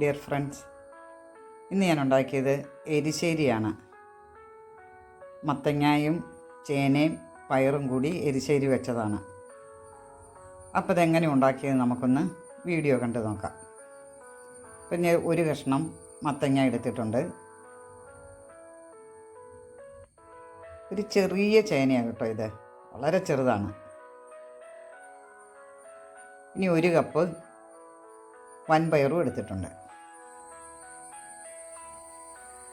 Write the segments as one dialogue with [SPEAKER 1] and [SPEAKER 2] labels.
[SPEAKER 1] Dear friends ഇന്ന് ഞാൻ ഉണ്ടാക്കിയത് എരിശ്ശേരിയാണ്. മത്തങ്ങായും ചേനയും പയറും കൂടി എരിശ്ശേരി വെച്ചതാണ്. അപ്പോൾ ഇതെങ്ങനെ ഉണ്ടാക്കിയത് നമുക്കൊന്ന് വീഡിയോ കണ്ട് നോക്കാം. പിന്നെ ഒരു കഷ്ണം മത്തങ്ങ എടുത്തിട്ടുണ്ട്. ഒരു ചെറിയ ചേനയാണ് കേട്ടോ ഇത്. വളരെ ചെറുതാണ്. ഇനി ഒരു കപ്പ് വൻപയറും എടുത്തിട്ടുണ്ട്.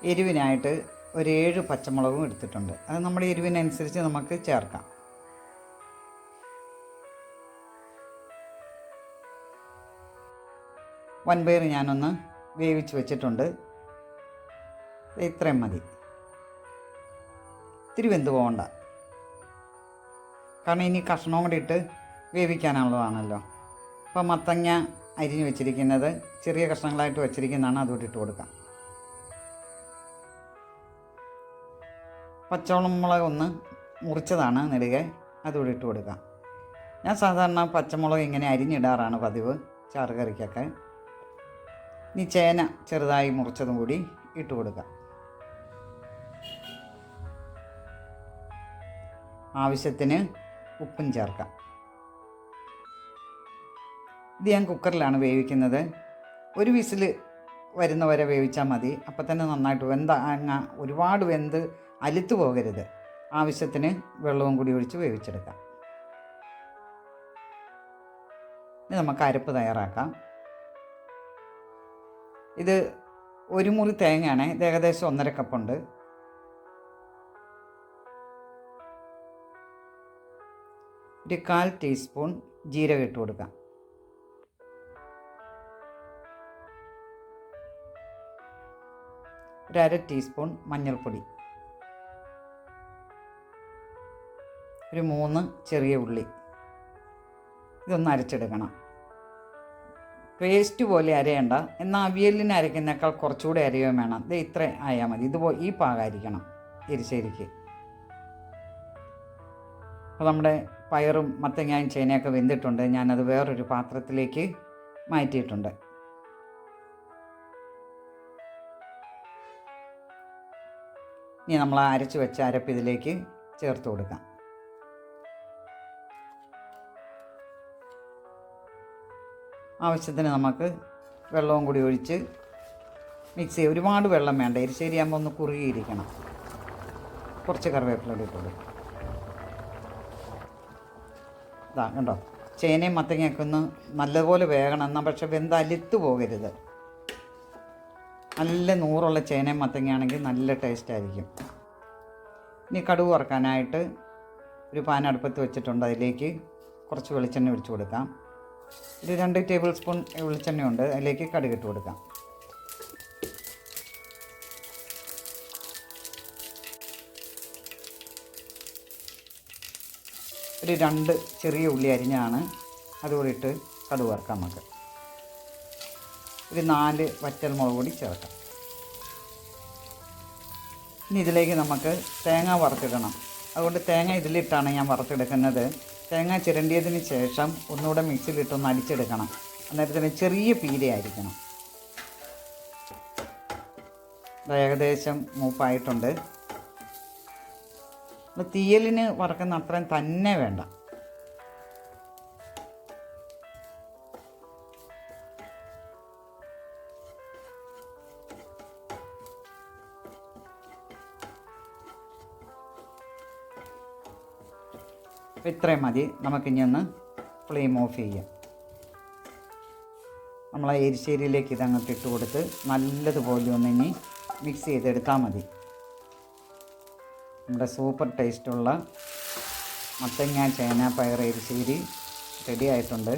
[SPEAKER 1] എരിവിനായിട്ട് ഒരു ഏഴ് പച്ചമുളകും എടുത്തിട്ടുണ്ട്. അത് നമ്മുടെ എരിവിനനുസരിച്ച് നമുക്ക് ചേർക്കാം. വൻപയർ ഞാനൊന്ന് വേവിച്ച് വെച്ചിട്ടുണ്ട്. ഇത്രയും മതി. ഇത്തിരി വെന്ത് പോകണ്ട കാരണം ഇനി കഷ്ണവും കൂടി ഇട്ട് വേവിക്കാനുള്ളതാണല്ലോ. അപ്പോൾ മത്തങ്ങ അരിഞ്ഞ് വെച്ചിരിക്കുന്നത് ചെറിയ കഷ്ണങ്ങളായിട്ട് വെച്ചിരിക്കുന്നതാണ് അതുകൂടി ഇട്ട് കൊടുക്കാം. പച്ചമുളക് ഒന്ന് മുറിച്ചതാണ് നെടുകെ. അതുകൂടി ഇട്ട് കൊടുക്കാം. ഞാൻ സാധാരണ പച്ചമുളക് ഇങ്ങനെ അരിഞ്ഞിടാറാണ് പതിവ് ചാറ് കറിക്കൊക്കെ. ഇനി ചേന ചെറുതായി മുറിച്ചതും കൂടി ഇട്ട് കൊടുക്കാം. ആവശ്യത്തിന് ഉപ്പും ചേർക്കാം. ഇത് ഞാൻ കുക്കറിലാണ് വേവിക്കുന്നത്. ഒരു വിസിൽ വരുന്നവരെ വേവിച്ചാൽ മതി. അപ്പം തന്നെ നന്നായിട്ട് വെന്ത അങ്ങ ഒരുപാട് വെന്ത് അലുത്തു പോകരുത്. ആവശ്യത്തിന് വെള്ളവും കൂടി ഒഴിച്ച് വേവിച്ചെടുക്കാം. ഇനി നമുക്ക് അരപ്പ് തയ്യാറാക്കാം. ഇത് ഒരു മുറി തേങ്ങയാണ്. ഇത് ഏകദേശം ഒന്നര കപ്പുണ്ട് ഒരു കാൽ ടീസ്പൂൺ ജീരകം ഇട്ട് കൊടുക്കാം. ഒരു അര ടീസ്പൂൺ മഞ്ഞൾപ്പൊടി. ഒരു മൂന്ന് ചെറിയ ഉള്ളി. ഇതൊന്ന് അരച്ചെടുക്കണം. പേസ്റ്റ് പോലെ അരയണ്ട. എന്നാൽ അവിയലിന് അരയ്ക്കുന്നേക്കാൾ കുറച്ചുകൂടി അരയുകയും വേണം. ഇത് ഇത്ര ആയാൽ മതി. ഇതുപോ ഈ പാകായിരിക്കണം എരിശ്ശേരിക്ക്. അപ്പോൾ നമ്മുടെ പയറും മത്തങ്ങായും ചേനയൊക്കെ വെന്തിട്ടുണ്ട്. ഞാനത് വേറൊരു പാത്രത്തിലേക്ക് മാറ്റിയിട്ടുണ്ട്. ഇനി നമ്മൾ അരച്ച് വെച്ച അരപ്പ് ഇതിലേക്ക് ചേർത്ത് കൊടുക്കാം. ആവശ്യത്തിന് നമുക്ക് വെള്ളവും കൂടി ഒഴിച്ച് മിക്സ് ചെയ്യുക ഒരുപാട് വെള്ളം വേണ്ട. എരിശ്ശേരിയാകുമ്പോൾ ഒന്ന് കുറുകിയിരിക്കണം. കുറച്ച് കറിവേപ്പില ഇട്ടുള്ളൂ ഇതാ കണ്ടോ? ചേനയും മത്തങ്ങയൊക്കെ ഒന്ന് നല്ലപോലെ വേകണം. എന്നാൽ പക്ഷെ വെന്ത് അലുത്ത് പോകരുത്. നല്ല നൂറുള്ള ചേനയും മത്തങ്ങയാണെങ്കിൽ നല്ല ടേസ്റ്റ് ആയിരിക്കും. ഇനി കടുവ് വറക്കാനായിട്ട് ഒരു പാൻ അടുപ്പത്ത് വെച്ചിട്ടുണ്ട്. അതിലേക്ക് കുറച്ച് വെളിച്ചെണ്ണ ഒഴിച്ചു കൊടുക്കാം. ഒരു രണ്ട് ടേബിൾ സ്പൂൺ വെളിച്ചെണ്ണയുണ്ട്. അതിലേക്ക് കടുകിട്ട് കൊടുക്കാം. ഒരു രണ്ട് ചെറിയ ഉള്ളി അരിഞ്ഞാണ് അതുകൂടി ഇട്ട് കടുക് നമുക്ക്. ഒരു നാല് വറ്റൽ മുളക് കൂടി ചേർക്കാം. ഇനി ഇതിലേക്ക് നമുക്ക് തേങ്ങ വറുത്തിടണം. അതുകൊണ്ട് തേങ്ങ ഇതിലിട്ടാണ് ഞാൻ വറുത്തെടുക്കുന്നത്. തേങ്ങ ചിരണ്ടിയതിന് ശേഷം ഒന്നുകൂടെ മിക്സിയിലിട്ടൊന്ന് അടിച്ചെടുക്കണം. അന്നേരത്തിന് ചെറിയ പീരയായിരിക്കണം. ഏകദേശം മൂപ്പായിട്ടുണ്ട്. തീയലിന് വറക്കുന്ന അത്രയും തന്നെ വേണ്ട. ഇത്രയും മതി. നമുക്കിനി ഒന്ന് ഫ്ലെയിം ഓഫ് ചെയ്യാം. നമ്മൾ ആ എരിശ്ശേരിയിലേക്ക് ഇതങ്ങോട്ട് ഇട്ട് കൊടുത്ത് നല്ലതുപോലെ ഒന്ന് ഇനി മിക്സ് ചെയ്തെടുത്താൽ മതി. നമ്മുടെ സൂപ്പർ ടേസ്റ്റുള്ള മത്തങ്ങ ചേന പയർ എരിശ്ശേരി റെഡി ആയിട്ടുണ്ട്.